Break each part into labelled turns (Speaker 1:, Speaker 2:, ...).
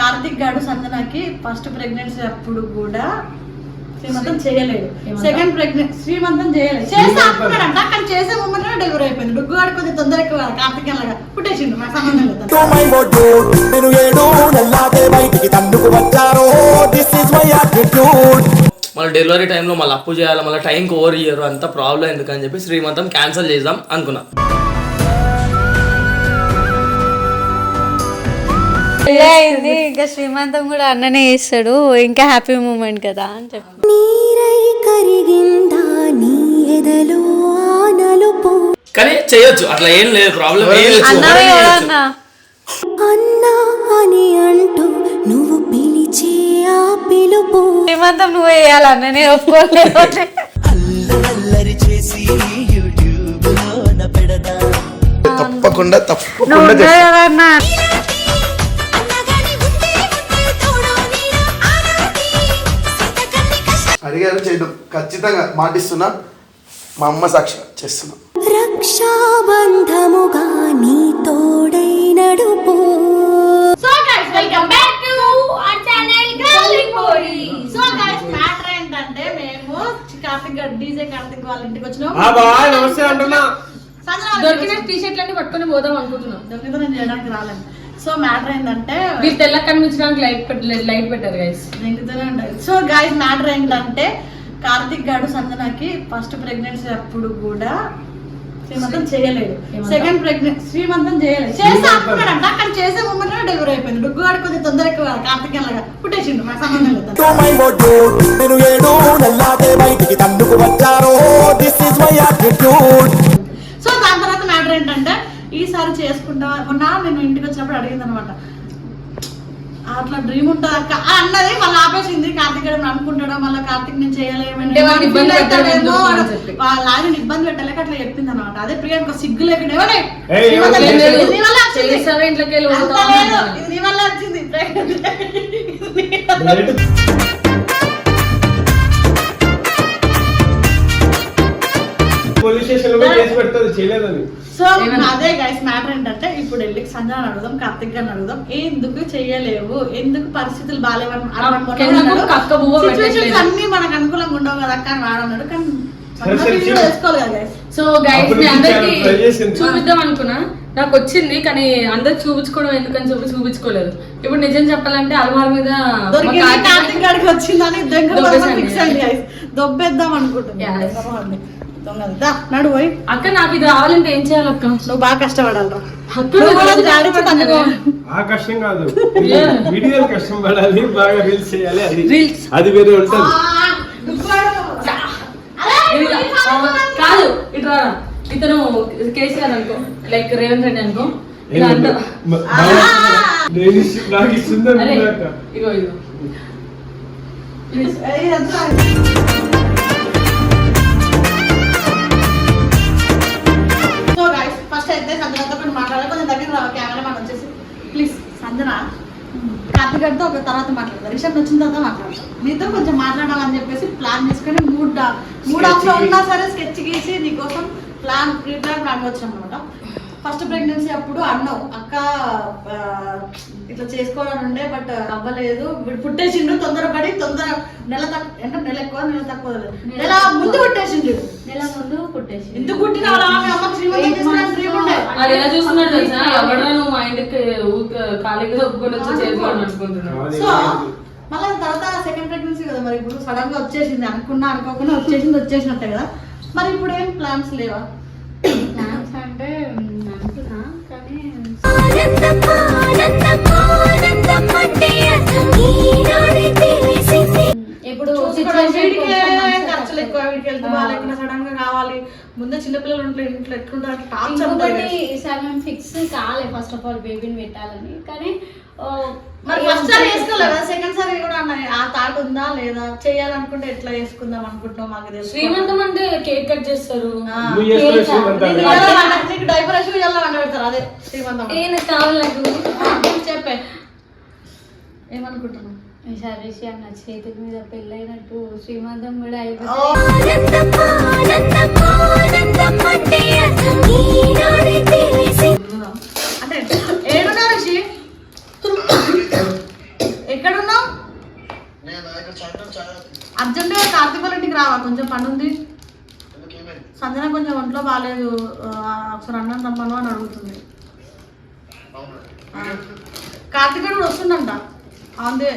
Speaker 1: కార్తిక్ గాడు సంజనాకి first pregnancy అప్పుడు కూడా శ్రీమంతం చేయలేదు? సెకండ్ ప్రెగ్నెన్సీ శ్రీమంతం చేయలేదు. చేస్తే అనుకున్నాడంట. కానీ చేసే మూమెంట్ డెలివరీ అయిపోయింది. డుగ్గు గాడు కొద్దిగా తొందర ఎక్కువ కార్తిక్ లాగా పుట్టేసిండు సంబంధం
Speaker 2: మై మోడ్యూడ్ నేను ఏడు నెల్లాగే బయటికి తన్నుకు వచ్చారో దిస్ ఇస్ మై యాటిట్యూడ్
Speaker 3: మళ్ళీ డెలివరీ టైంలో మళ్ళీ అప్పు చేయాలి. మళ్ళీ టైంకి ఓవర్ ఇయ్యరు. అంత ప్రాబ్లం ఎందుకని చెప్పి శ్రీమంతం క్యాన్సిల్ చేద్దాం అనుకున్నా.
Speaker 4: అయింది. ఇంకా శ్రీమంతం కూడా అన్ననే చేస్తాడు. ఇంకా హ్యాపీ మూమెంట్ కదా అని చెప్పి.
Speaker 5: నీరై కరిగిందా నీ ఎదలో ఆ నలుపు?
Speaker 3: కానీ చేయొచ్చు. అట్లా ఏం లేదు. ప్రాబ్లం ఏం లేదు.
Speaker 4: అన్నవే అన్న
Speaker 5: అన్నా అని అంటూ నువ్వు పిలిచే ఆ పిలుపు.
Speaker 4: శ్రీమంతం నువ్వు వేయాలి అన్ననే ఒప్పుకోలేదు
Speaker 6: తప్పకుండా
Speaker 4: నువ్వు
Speaker 6: తప్పకుండా
Speaker 4: ఉన్నావు కదా అన్న
Speaker 6: అడిగారు చేయడం ఖచ్చితంగా మాటిస్తున్నా మా అమ్మ సాక్షి చేస్తున్నా.
Speaker 5: రక్షాబంధముగా నీ తోడై నడుపు
Speaker 1: so guys welcome back to our channel గాలిపోడి so guys matter ఏంటంటే మేము కార్తిక్ గారు డీజే కార్తిక్ వాళ్ళ ఇంటికి వచ్చినాం.
Speaker 7: నమస్తే
Speaker 1: అంటున్నా.
Speaker 7: దొరికిన టీ షర్ట్లు అన్ని పట్టుకొని పోదాం అనుకుంటున్నాం.
Speaker 1: దొరికితే నేను చేయడానికి రాలేను. సో మ్యాటర్ ఏంటంటే
Speaker 7: మీరు తెల్ల కనిపించడానికి లైట్ పెట్టలేదు లైట్ పెట్టారు గైస్
Speaker 1: దెంగుతూనే ఉండాలి సో గైస్ మ్యాటర్ ఏంటంటే కార్తిక్ గాడు సంజనాకి ఫస్ట్ ప్రెగ్నెన్సీ అప్పుడు కూడా శ్రీమంతం చేయలేదు? సెకండ్ ప్రెగ్నెన్సీ శ్రీమంతం చేయలేదు. చేస్తే అనుకున్నాడంట కానీ చేసే మూమెంట్ డెలివరీ అయిపోయింది. డుగ్గు గాడు కొద్దిగా తొందర ఎక్కువ కార్తిక్ లాగా పుట్టేసిండు నాకు సంబంధం లేదు. సో దాని తర్వాత మ్యాటర్ ఏంటంటే ఈసారి చేసుకుంటా మొన్న నేను ఇంటికి వచ్చినప్పుడు అడిగింది అనమాట అట్లా డ్రీమ్ ఉంటుంది అక్క ఆ అన్నది మళ్ళీ ఆపేసింది కార్తిక్ గారు అనుకుంటాడో? మళ్ళీ కార్తిక్ నేను
Speaker 7: అంటే వాడిని ఇబ్బంది
Speaker 1: పెట్టలేక అట్లా చెప్పింది అనమాట అదే ప్రియాంక సిగ్గు లేకుండా. ఇది నీ వల్ల వచ్చింది.
Speaker 8: పోలీస్ స్టేషన్లో కేసు పెడుతుంది చేయలేదని
Speaker 1: సో? అదే గైస్ మ్యాటర్ ఏంటంటే ఇప్పుడు వెళ్ళి సంజయ్ అడుగుదాం కార్తిక్ గారిని అడుగుదాం ఎందుకు చెయ్యలేవు ఎందుకు పరిస్థితులు బాగాలేవని
Speaker 7: ఎందుకు కక్క బువ్వ పెట్టట్లేదు?
Speaker 1: అన్ని మనకు అనుకూలంగా ఉండవు కదా అక్క అని వాడన్నాడు కానీ.
Speaker 7: సో గైస్ మీ అందరికి. చూపిద్దాం అనుకున్నా. నాకు వచ్చింది కానీ అందరు చూపించుకోవడం ఎందుకని చెప్పి చూపించుకోలేదు. ఇప్పుడు నిజం చెప్పాలంటే అలమార్ మీద.
Speaker 1: దొబ్బేద్దాం అనుకుంటున్నాను
Speaker 7: Yes.
Speaker 1: దొంగ దొంగ. దా, నడు పోయి.
Speaker 7: అక్క నాకు ఇది రావాలంటే ఏం చేయాలి అక్క
Speaker 1: నువ్వు బాగా కష్టపడాలి రా
Speaker 7: అక్క
Speaker 1: నువ్వు
Speaker 7: నాకు
Speaker 1: కూడా
Speaker 7: ఇది
Speaker 1: డాడీ తో తన్నుకో.
Speaker 8: ఆ కష్టం కాదు. వీడియోలు కష్టం పడాలి బాగా రీల్స్ చేయాలి అది. వేరే ఉంటుంది.
Speaker 1: కాదు.
Speaker 7: ఇట్లా ఇతను కేసీఆర్ అనుకో లైక్ రేవంత్ రెడ్డి అనుకో
Speaker 8: నాకు ఇస్తుంది.
Speaker 7: ఇగో ఇగో.
Speaker 1: అయితే సంజనతో కొన్ని మాట్లాడాలి. కొంచెం దగ్గర రా కెమెరామెన్ వచ్చేసి. ప్లీజ్ సంజన కార్తిక్ గారితో ఒక తర్వాత మాట్లాడతారు రిషబ్ వచ్చిన తర్వాత మాట్లాడతాం నీతో కొంచెం మాట్లాడాలని చెప్పేసి ప్లాన్ చేసుకొని మూడ్ మూడ్ ఆఫ్లో ఉన్నా సరే స్కెచ్ గీసి నీకోసం ప్లాన్ ప్రీ ప్లాన్ ప్లాన్ వచ్చాం అనమాట ఫస్ట్ ప్రెగ్నెన్సీ అప్పుడు అన్నావు అక్క ఇట్లా చేసుకోవాలని ఉండే బట్ అవ్వలేదు. పుట్టేసిండు తొందరపడి తొందర నెల తక్కువ అంటే నెల ఎక్కువ నెల తక్కువ. నెల ముందు పుట్టేసిండు
Speaker 4: నెల ముందు పుట్టేసి
Speaker 1: ఎందుకు ఉండే
Speaker 7: అది ఎలా చూస్తున్నాడు తెలుసా? మా ఇంటికి ఖాళీగా ఒప్పుకొని వచ్చి చేసుకోవాలని
Speaker 1: సో మళ్ళీ తర్వాత సెకండ్ ప్రెగ్నెన్సీ కదా మరి. ఇప్పుడు సడన్గా వచ్చేసింది. అనుకున్నా అనుకోకుండా వచ్చేసింది వచ్చేసినట్టే కదా. మరి ఇప్పుడు ఏం ప్లాన్స్ లేవా?
Speaker 4: అనుకున్నా కానీ ఇప్పుడు
Speaker 1: ఖర్చులు ఎక్కువ వీడికి వెళ్తే బాగాలేకుండా సడన్గా కావాలి. ముందే చిన్నపిల్లలు ఉంటే ఇంట్లో ఎట్లుంటారు
Speaker 4: ఫిక్స్ కాలే ఫస్ట్ ఆఫ్ ఆల్ బేబీని పెట్టాలని. కానీ
Speaker 1: మరి ఫస్ట్ సారి వేసుకోలేదు? కదా సెకండ్ సారి కూడా అన్న ఆ థాట్ ఉందా లేదా? చేయాలనుకుంటే ఎట్లా చేసుకుందాం అనుకుంటున్నాం మాకు తెలుసు.
Speaker 7: శ్రీమంతం అంటే కేక్ కట్ చేస్తారు.
Speaker 1: నీకు ఎలా వంట- నీకు డైపర్ వేసి ఎలా వంట పెడతారు? అదే శ్రీమంతం
Speaker 7: ఏ నాకు కావాలి నాకు.
Speaker 1: ఆ, చెప్పే. ఏమనుకుంటున్నావు?
Speaker 4: ఈసారి విషయం నా చేతుల మీద పెళ్ళైనట్టు శ్రీమంతం కూడా అయిపోతుంది
Speaker 1: అర్జెంటుగా కార్తీక్ వాళ్ళ ఇంటికి రావా? కొంచెం పని ఉంది సంజన కొంచెం ఒంట్లో బాగాలేదు ఒకసారి అన్నం రమ్మను అని అడుగుతుంది. కార్తీక్ కూడా వస్తుందంట. అవుంది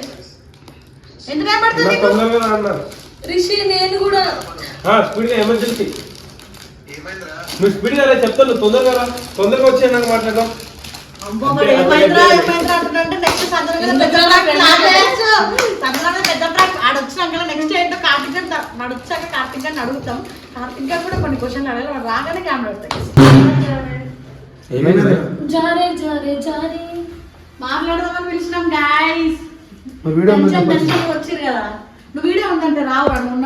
Speaker 1: ఎందుకు
Speaker 8: నా
Speaker 1: ఏమడుతుంది
Speaker 7: రిషి నేను కూడా.
Speaker 8: స్పీడ్గా ఎమర్జెన్సీ. నువ్వు స్పీడ్గా రా చెప్తాను. తొందరగా రా. తొందరగా వచ్చి నాకు మాట్లాడదాం
Speaker 1: కార్తీక్ గారిని గారిని అడుగుతాం కార్తీక్ గారు కూడా కొన్ని క్వశ్చన్లు అడగాలి. వాడు రాగానే కెమెరా
Speaker 7: జారే జారే జారే.
Speaker 1: మాట్లాడదామని పిలిచినాం గాయస్ కదా. నువ్వు వీడియో ఉందంటే రావు వాడు ఉన్న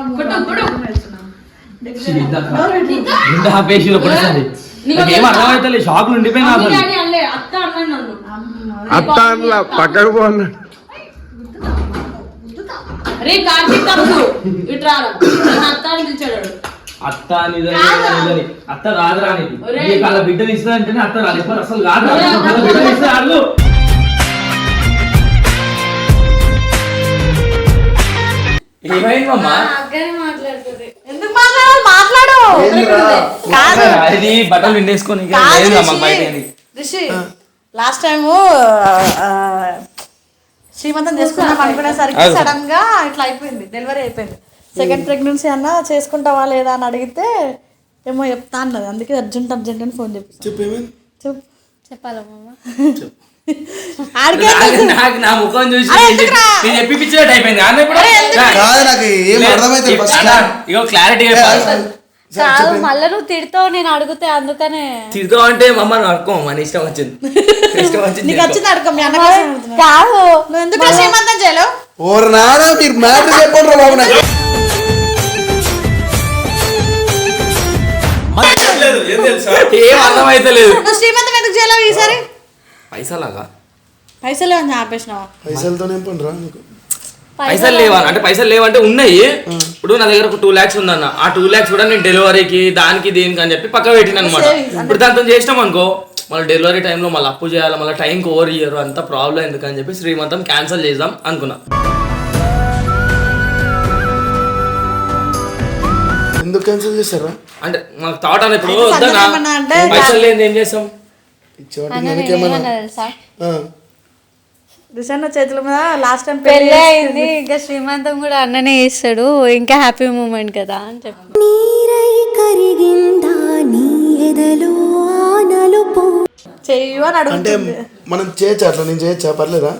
Speaker 3: షాక్లు ఉండిపోయినా
Speaker 7: అత్త అన్నాడు నన్ను
Speaker 8: అత్త అట్లా పక్కకు పోన్నాడు
Speaker 7: రే కార్తీక్ తప్పు అత్త అని పిలిచాడు.
Speaker 3: అత్త అత్త రాదు
Speaker 7: ఒరేయ్.
Speaker 3: నీకు అలా బిడ్డలు ఇస్తుందంటేనే అత్త రాదు. అసలు బిడ్డలు ఇస్తే రాదు. ఏమైందమ్మా
Speaker 1: మాట్లాడు. కాదు
Speaker 3: అది బట్టలు లేదమ్మా బయట
Speaker 1: రిషి. లాస్ట్ టైము శ్రీమంతం చేసుకుందాం అనుకునేసరికి. సడన్గా ఇట్లా అయిపోయింది డెలివరీ అయిపోయింది. సెకండ్ ప్రెగ్నెన్సీ అన్న చేసుకుంటావా లేదా అని అడిగితే ఏమో చెప్తా అన్నది. అందుకే అర్జెంట్ అర్జెంట్ అని ఫోన్ చెప్పి చెప్పు.
Speaker 4: చెప్పాలా మమ్మ
Speaker 1: ఆడికే
Speaker 3: నాకు- నా ముఖం చూసి నేను? చెప్పి- పిచ్చినట్టు అయిపోయింది. ఇగో క్లారిటీ
Speaker 4: కాదు మళ్ళీ నువ్వు తిడతావు నేను అడిగితే అందుకనే.
Speaker 3: తీసుకో అంటే మమ్మ అడుకో మన ఇష్టం వచ్చింది. ఇష్టం వచ్చింది
Speaker 1: నీకు. వచ్చింది అడుగుతున్నా.
Speaker 4: కాదు.
Speaker 1: నువ్వు ఎందుకు శ్రీమంతం చేయలేవు?
Speaker 6: ఓరు నారా మీరు మ్యాటర్ చెప్పండి బాబు నాకు.
Speaker 3: ఏం అర్థమైతే లేదు.
Speaker 1: నువ్వు శ్రీమంతం ఎందుకు చేయలేవు ఈసారి?
Speaker 3: పైసలాగా.
Speaker 1: పైసలు అని ఆపేసినావా?
Speaker 6: పైసలతో ఏం పని రా నీకు.
Speaker 3: పైసలు లేవా? అంటే పైసలు లేవంటే ఉన్నాయి. ఇప్పుడు నా దగ్గర ఒక టూ లాక్స్ ఉందన్న. ఆ టూ లాక్స్ కూడా నేను డెలివరీకి దానికి దీనికి అని చెప్పి పక్క పెట్టిన అనమాట ఇప్పుడు దాంతో చేసినాం అనుకో మళ్ళీ డెలివరీ టైంలో మళ్ళీ అప్పు చేయాలి మళ్ళీ టైంకి ఓవర్ ఇయ్యరు అంత ప్రాబ్లం ఎందుకని చెప్పి శ్రీమంతం క్యాన్సిల్ చేద్దాం అనుకున్నా.
Speaker 6: ఎందుకు క్యాన్సిల్ చేస్తారా
Speaker 3: అంటే మాకు థాట్ అని ఇప్పుడు పైసలు లేని ఏం చేస్తాం
Speaker 6: ఇచ్చేవాడికి
Speaker 4: అన్న
Speaker 6: వెనకేమన్నా
Speaker 4: నేనేమన్నా తెలుసా
Speaker 6: ఆ.
Speaker 1: దిశన్న చేతుల మీద లాస్ట్ టైం
Speaker 4: పెళ్ళి అయింది. ఇంకా శ్రీమంతం కూడా అన్ననే చేస్తాడు. ఇంకా హ్యాపీ మూమెంట్ కదా అని చెప్పి.
Speaker 5: నీరై కరిగిందా నీ ఎదలో ఆనలుపు
Speaker 1: చెయ్యు అని
Speaker 6: అంటే
Speaker 1: అడుగుతుంది.
Speaker 6: మనం చేయొచ్చా? అట్లా నేను చేయొచ్చా? పర్లేదా?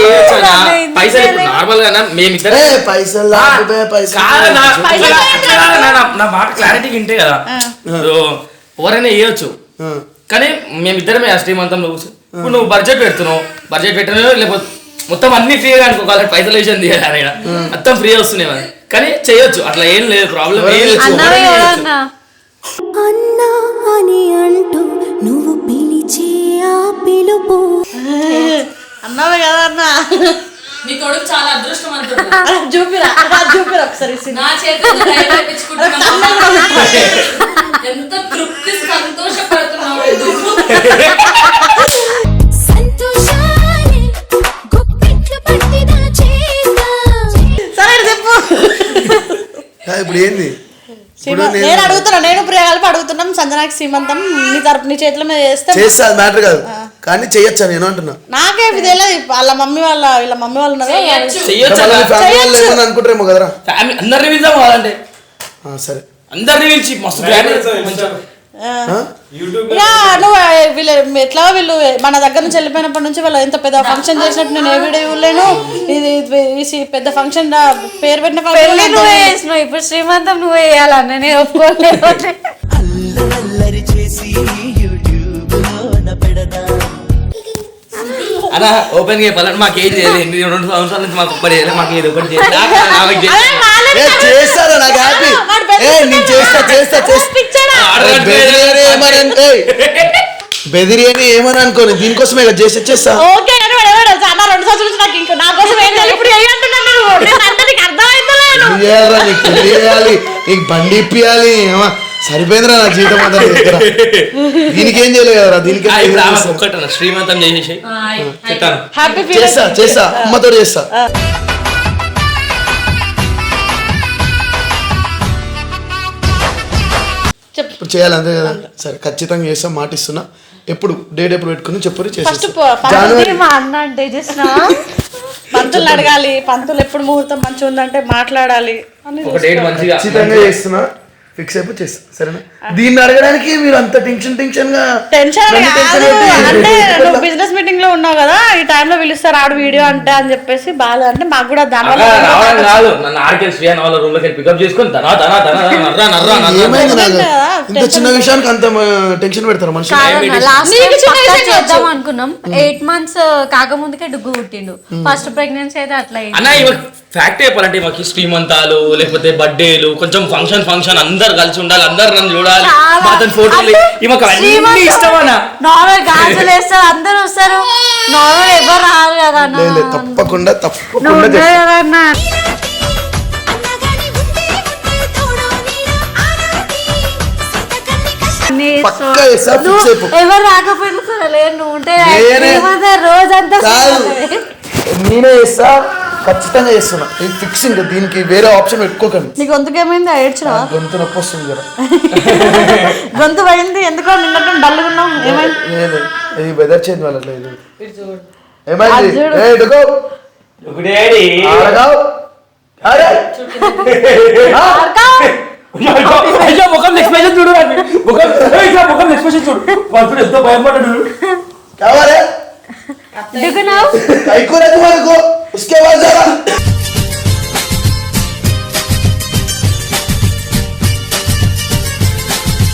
Speaker 3: చేయొచ్చనా? పైసలు ఇప్పుడు నార్మల్గా మేమిద్దరం
Speaker 6: ఏ పైసలు పైసలు
Speaker 3: కాదన్నా, కాదన్నా, నా- నా మాట క్లారిటీ వింటే కదా. ఇప్పుడు ఎవరైనా వేయొచ్చు
Speaker 6: ఆ.
Speaker 3: కానీ మేమిద్దరమే ఆ శ్రీమంతంలో కూర్చో ఇప్పుడు నువ్వు బడ్జెట్ పెడుతున్నావు. బడ్జెట్ పెట్టినా లేకపోతే మొత్తం అన్ని ఫ్రీగా అనుకో వాళ్ళకి పైసలు విషయం తీయాలి ఈడ. మొత్తం ఫ్రీ వస్తున్నాయి మనకి. కానీ చేయొచ్చు. అట్లా ఏం లేదు ప్రాబ్లం ఏం.
Speaker 4: అన్న?
Speaker 5: అన్నా అని అంటూ నువ్వు పిలిచే ఆ పిలుపు.
Speaker 1: అన్నావే కదా అన్న?
Speaker 7: నీ కొడుకు చాలా
Speaker 1: అలా చూపిరా చూపిరా ఒకసారి.
Speaker 7: నా చేతులు ఎంత తృప్తి సంతోషపడుతున్నావు.
Speaker 6: ఇప్పుడు ఏంది?
Speaker 1: నేను అడుగుతున్నా నేను ప్రియ కలిపి అడుగుతున్నాం సంజనాకి శ్రీమంతం నీ తరపు నీ చేతుల మీద చేస్తే
Speaker 6: చేస్తా అది మ్యాటర్ కాదు. కానీ చెయ్యొచ్చా నేను అంటున్నా?
Speaker 1: నాకే ఇది తెలియదు వాళ్ళ మమ్మీ వాళ్ళ వీళ్ళ మమ్మీ వాళ్ళు
Speaker 6: అనుకుంటారేమో కదరా?
Speaker 3: ఫ్యామిలీ అందరిని పిలుద్దాం
Speaker 6: సరే.
Speaker 3: అందరిని పిలిచి మస్తు
Speaker 1: వీళ్ళు ఎట్లా వీళ్ళు మన దగ్గర నుంచి వెళ్ళిపోయినప్పటి నుంచి వాళ్ళు ఎంత పెద్ద ఫంక్షన్ చేసినట్టు నేను ఏ వీడియో ఇవ్వలేను. ఇది ఇది పెద్ద ఫంక్షన్ పేరు పెట్టిన
Speaker 4: పెళ్ళి
Speaker 1: ఫంక్షన్
Speaker 4: నువ్వే చేసినావు ఇప్పుడు శ్రీమంతం నువ్వే చేయాలన్న నేను ఒప్పుకోలేదు
Speaker 3: అలా ఓపెన్గా చెప్పాలంటే మాకు ఏం చేయలేదు. ఎన్ని రెండు సంవత్సరాల నుంచి మాకు ఒక్కటి చేయలేదు. మాకు ఏదో ఒకటి చేయలేదు. నాకు- నాకు చేసి-
Speaker 6: ఏ చేస్తారా నాకు హ్యాపీ. నేను చేస్తా చేస్తా చేస్తా. బెదిరి ఏమని అన్- అని ఏమని అనుకోని? దీనికోసమే కదా చేసి చేస్తా
Speaker 1: ఓకే కానీ వాడు ఎవడు అన్న రెండు సంవత్సరాల నుంచి నాకు ఇంకా నా కోసం ఏం చేయాలి ఇప్పుడు నీకు
Speaker 6: నీకు పెళ్ళి చేయాలి నీకు బండి ఇప్పియాలి. ఏమా సరిపోయిందిరా నా జీవితం అంతా నీ దగ్గర. దీనికి ఏం చేయలేదు కదరా? దీనికి ఏం
Speaker 3: శ్రీమంతం చేసేసి చెప్తాను.
Speaker 1: హ్యాపీ
Speaker 6: చేస్తా చేస్తా. అమ్మతో చేస్తా. ఇప్పుడు చేయాలి అంతే కదా? సరే ఖచ్చితంగా చేస్తాం మాట ఇస్తున్నా ఎప్పుడు? డేట్ ఎప్పుడు పెట్టుకుని చెప్పరు జనవరి
Speaker 4: మా అన్న అంటే చూసిన
Speaker 1: పంతులు అడగాలి. పంతులు ఎప్పుడు ముహూర్తం మంచిగా ఉందంటే మాట్లాడాలి. అని
Speaker 3: ఒక డేట్ మంచిగా.
Speaker 6: ఖచ్చితంగా చేస్తున్నా. ఫిక్స్ అయిపోయి చేస్తా సరేనా? దీన్ని అడగడానికి మీరు అంత టెన్షన్ టెన్షన్గా
Speaker 1: టెన్షన్ అంటే? నువ్వు బిజినెస్ మీటింగ్లో ఉన్నావు కదా ఈ టైంలో పిలుస్తారు ఆడు వీడియో అంటే అని చెప్పేసి బాగా అంటే మాకు కూడా
Speaker 3: రావడం కాదు. నన్ను ఆర్కే శ్రీ వాళ్ళ రూమ్లోకి పికప్ చేసుకొని ధనా ధనా ధనా నర్రా నర్రా
Speaker 6: ఇంత చిన్న విషయానికి అంత టెన్షన్ పెడతారు మనుషులు.
Speaker 4: లాస్ట్
Speaker 1: నీకు చిన్న విషయం
Speaker 4: చేద్దాం అనుకున్నాం. ఎయిట్ మంత్స్ కాకముందుకే డుగ్గు పుట్టిండు. ఫస్ట్ ప్రెగ్నెన్సీ అయితే అట్లా అయింది.
Speaker 3: అన్న ఇవ ఫ్యాక్ట్ చెప్పాలంటే మాకు శ్రీమంతాలు లేకపోతే బర్త్డేలు కొంచెం ఫంక్షన్ ఫంక్షన్ అందరు కలిసి ఉండాలి అందరు నన్ను చూడాలి. మా అతని ఫోటోలు ఈమెకు అన్న
Speaker 4: నార్మల్ గాజులు వేస్తారు అందరూ వస్తారు. నార్మల్ ఎవరు రారు కదా.
Speaker 6: లేదు తప్పకుండా
Speaker 4: నువ్వు
Speaker 6: తప్పకుండా చేస్తా.
Speaker 4: నీ
Speaker 6: పక్కా చేస్తా
Speaker 4: నువ్వు
Speaker 6: అయిపో.
Speaker 4: ఎవరు రాకపోయినా సరే నువ్వు ఉంటే
Speaker 6: నేనే-
Speaker 4: రోజంతా
Speaker 6: కాదు. నేనే చేస్తా. ఖచ్చితంగా చేస్తున్నా. ఇది ఫిక్స్ ఇంకా దీనికి వేరే ఆప్షన్ పెట్టుకోకండి.
Speaker 1: నీకు గొంతుకేమైంది ఏడ్చినావా
Speaker 6: గొంతు నొప్పి వస్తుంది కదా
Speaker 1: గొంతు పోయింది ఎందుకో నిన్నట్టు డల్గా ఉన్నాం ఏమైంది?
Speaker 6: లేదు ఇది వెదర్ చేంజ్ వల్ల లేదు. ఏమైంది?
Speaker 1: చూడు.
Speaker 6: ఏ ఇటుకో ఆడగావ్. అరే
Speaker 3: అయ్యో ముఖం ఎక్స్ప్రెషన్ చూడు. ముఖం ముఖం ఎక్స్ప్రెషన్ చూడు. వాడు ఎంతో భయపడ్డాడు.
Speaker 6: కావాలే?
Speaker 4: దిగునావు
Speaker 6: కైకో రే तुम्हारे को उसके बाद जरा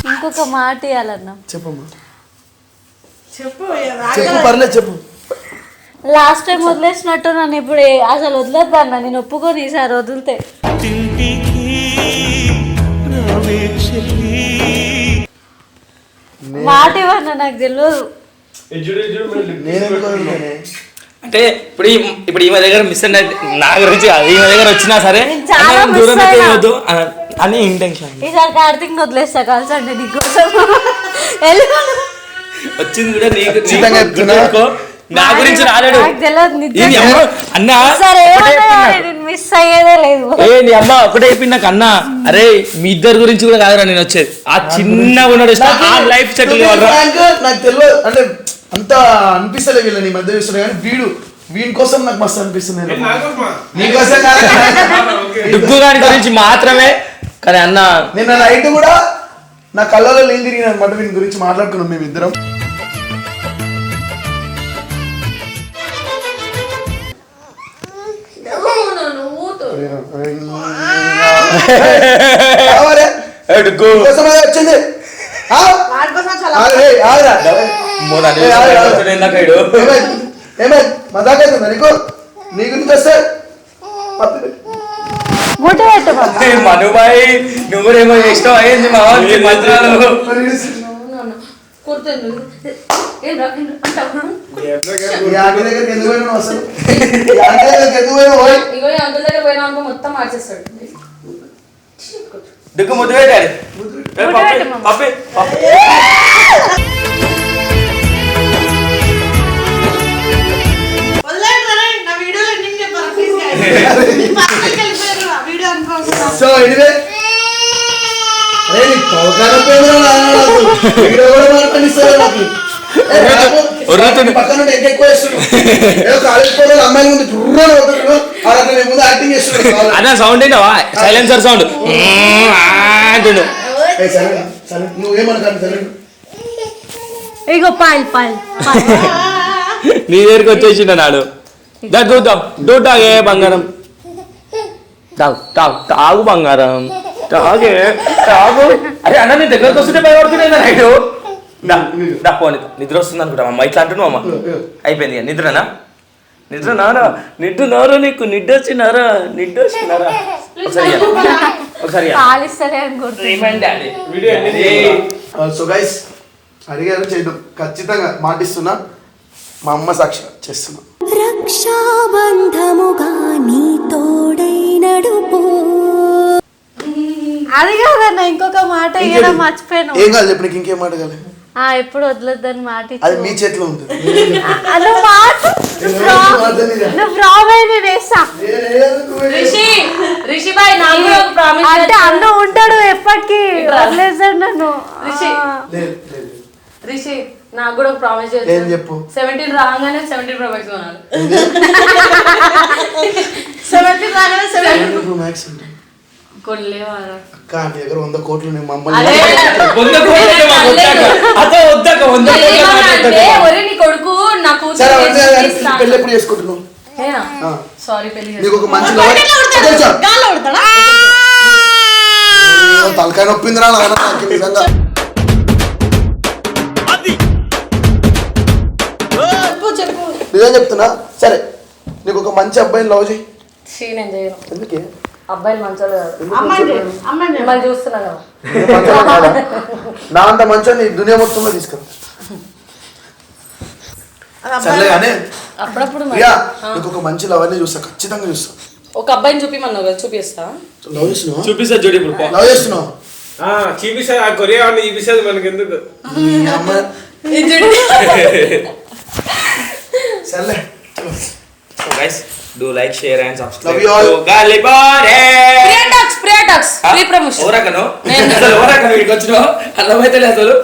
Speaker 4: ఇంకొక మాట ఇవ్వాలన్నా
Speaker 6: చెప్పమ్మా
Speaker 1: చెప్పు
Speaker 6: చెప్పు పర్లేదు చెప్పు
Speaker 4: లాస్ట్ టైం వదిలేసినట్టు నన్ను ఇప్పుడు ఏ- అసలు వదిలేదు అన్న నేను ఒప్పుకొని ఈసారి వదిలితే మాట ఇవ్వన్నా నాకు తెలియదు
Speaker 6: నేను ఎందుకు వదులుతానే?
Speaker 3: అంటే ఇప్పుడు ఈ- ఇప్పుడు ఈమె దగ్గర మిస్ అంటే నా గురించి కాదు ఈమె దగ్గర వచ్చినా సరే దూరం. వద్దు అని- ఇంటెన్షన్
Speaker 4: ఈసారి కార్తీక్ వదిలేస్తా కలిసి అంటే నీకోసం.
Speaker 3: వచ్చింది కూడా నీకు. నా గురించి రాలేడు.
Speaker 4: తెలియదు
Speaker 3: అన్న?
Speaker 4: మిస్ అయ్యేదే లేదు.
Speaker 3: ఏ నీ అమ్మ ఒకటే చెప్పింది నాకు అన్న. అరే మీ ఇద్దరి గురించి కూడా కాదురా నేను వచ్చేది. ఆ చిన్న ఉన్నాడు ఆ లైఫ్ సెటిల్
Speaker 6: నాకు తెలియదు. అంటే అంత అనిపిస్తలే వీళ్ళని ఈ మధ్య చూస్తున్నా కానీ వీడు వీడి కోసం నాకు మస్తు అనిపిస్తుంది. నీకోసం
Speaker 3: గారి గురించి మాత్రమే కానీ అన్న
Speaker 6: నిన్న నైట్ కూడా నా కళ్ళలో లేని తిరిగిన అనమాట వీని గురించి మాట్లాడుకున్నాం మేము ఇద్దరం వచ్చింది ఆ?
Speaker 1: వాడి కోసం చాలా
Speaker 6: ఆగు, ఏయ్, ఆగురా.
Speaker 3: మో నన్ను
Speaker 6: ఏ, ఆగు, ఆగు.
Speaker 3: చూసి ఇందాక ఈడు.
Speaker 6: ఏమైంది? ఏమైంది? మజాక్ అవుతుందా నీకు నీ గురించి వస్తే
Speaker 3: మనుబాయ్ ఇష్టం అయింది మా మంత్రాలు
Speaker 7: మొత్తం మార్చేస్తాడు.
Speaker 3: ముద్దు పెట్టాడు పప్పి, పప్పి,
Speaker 6: ఎక్కువ అమ్మాయిల ముందు అవుతున్నాడు ముందు యాక్టింగ్ చేస్తున్నాడు కావాలని.
Speaker 3: అదే సౌండ్ ఏంటవా సైలెన్సర్ సౌండ్ అంటుండు.
Speaker 6: ఏ, సరే సరే నువ్వేమనకండి సరే
Speaker 4: ఇగో పాయల్ పాయల్.
Speaker 3: నీ దగ్గరికి వచ్చేసిండు నాడు. చూద్దాం చూద్దాం ఏ బంగారం? తాగు తాగు తాగు బంగారం. తాగే తాగు. అరే అన్న నీ దగ్గరకు వస్తుంటే భయపడుతున్నాయి నైట్ దా పోనీ నిద్ర వస్తుంది అనుకుంటా అమ్మ. ఇట్లా అంటున్నావు అమ్మ. అయిపోయింది ఇక. నిద్రనా? నిద్ర నారా నిద్ర నారా నీకు నిద్ర వచ్చినారా నిద్ర వచ్చినారా ఒకసారి. ఒకసారి.
Speaker 6: సో గైస్ అడిగారు చేద్దాం ఖచ్చితంగా మాటిస్తున్నా. మా అమ్మ సాక్షి చేస్తున్నా.
Speaker 5: రక్షాబంధముగా నీ తోడై నడుపో.
Speaker 4: అది కాదన్న ఇంకొక మాట ఇవ్వడం మర్చిపోయాను.
Speaker 6: ఏం కాదు చెప్పు నీకు ఇంకేం మాట కాదు
Speaker 4: ఆ ఎప్పుడు వదలొద్దని మాట.
Speaker 6: అది మీ చేతిలో
Speaker 4: ఆ, నువ్వు మాట నువ్వు అయితే వేస్తా
Speaker 7: రిషి రిషి బాయ్ నాకు కూడా ఒక ప్రామిస్
Speaker 4: అంటే అన్న ఉంటాడు ఎప్పటికీ. వదిలేసాడు నన్ను.
Speaker 7: రిషి. రిషి నాకు కూడా ప్రామిస్
Speaker 6: ఏం చెప్పు?
Speaker 7: సెవెంటీన్ రాగానే సెవెంటీన్ ప్రొవైడ్స్ కొనాలి
Speaker 1: సెవెంటీన్ రాగానే సెవెంటీన్
Speaker 6: ఇప్పుడు మ్యాక్స్ అక్క నీ దగ్గర వంద కోట్లు నేను
Speaker 7: అరే
Speaker 6: మమ్మల్ని
Speaker 3: వంద కోట్లు అంటే మాకు వద్దాక. అతో వద్దాక వంద కోట్లు
Speaker 7: ఏమన్నా అంటే
Speaker 3: మాట్లాడతాక.
Speaker 7: ఒరే నీ కొడుకు నా
Speaker 6: సరే
Speaker 7: కూతురు
Speaker 6: అవన్నీ కానీ పెళ్ళి ఎప్పుడు చేసుకుంటున్నావు? ఆ.
Speaker 7: సారీ పెళ్ళి
Speaker 6: నీకు ఒక మంచి లవర్ తెలుసా?
Speaker 1: గాల్లో ఉడతాడా
Speaker 6: ఏదో తలకాయ నొప్పిందిరా నిజంగా. నిజం చెప్తున్నా? సరే నీకు ఒక మంచి అబ్బాయిని లవ్ చేయి.
Speaker 7: షీ నేను చేయను.
Speaker 6: ఎందుకే?
Speaker 7: అబ్బాయిలు మంచోళ్ళు కాదు.
Speaker 1: అమ్మాయి అమ్మాయి
Speaker 7: మిమ్మల్ని చూస్తున్నా కదా.
Speaker 6: నేను మంచోడు కాదా? నా అంత మంచో నీ దునియా మొత్తంలో తీసుకురా. సర్లే కానీ
Speaker 7: అప్పుడప్పుడు మరి.
Speaker 6: ప్రియా నీకు ఒక మంచి లవర్ని చూస్తా ఖచ్చితంగా చూస్తా.
Speaker 7: ఒక అబ్బాయిని చూపిమన్నావు కదా చూపిస్తా.
Speaker 6: లవ్ చేస్తున్నావు?
Speaker 3: చూపిస్తా చూడు ఇప్పుడు పో.
Speaker 6: లవ్ చేస్తున్నావు?
Speaker 8: ఆ, చూపిస్తుంది ఆ కొరియా చూపిస్తుంది మనకి ఎందుకు
Speaker 6: ఈ అమ్మాయి సర్లే
Speaker 3: So guys, do like, share and subscribe.
Speaker 6: Love you all.
Speaker 3: to Galibare.
Speaker 7: Priya talks Priya talks pre promotion
Speaker 3: ఎవరకను అసలు ఎవరకను వీడికి వచ్చినావు అర్థమైతే అసలు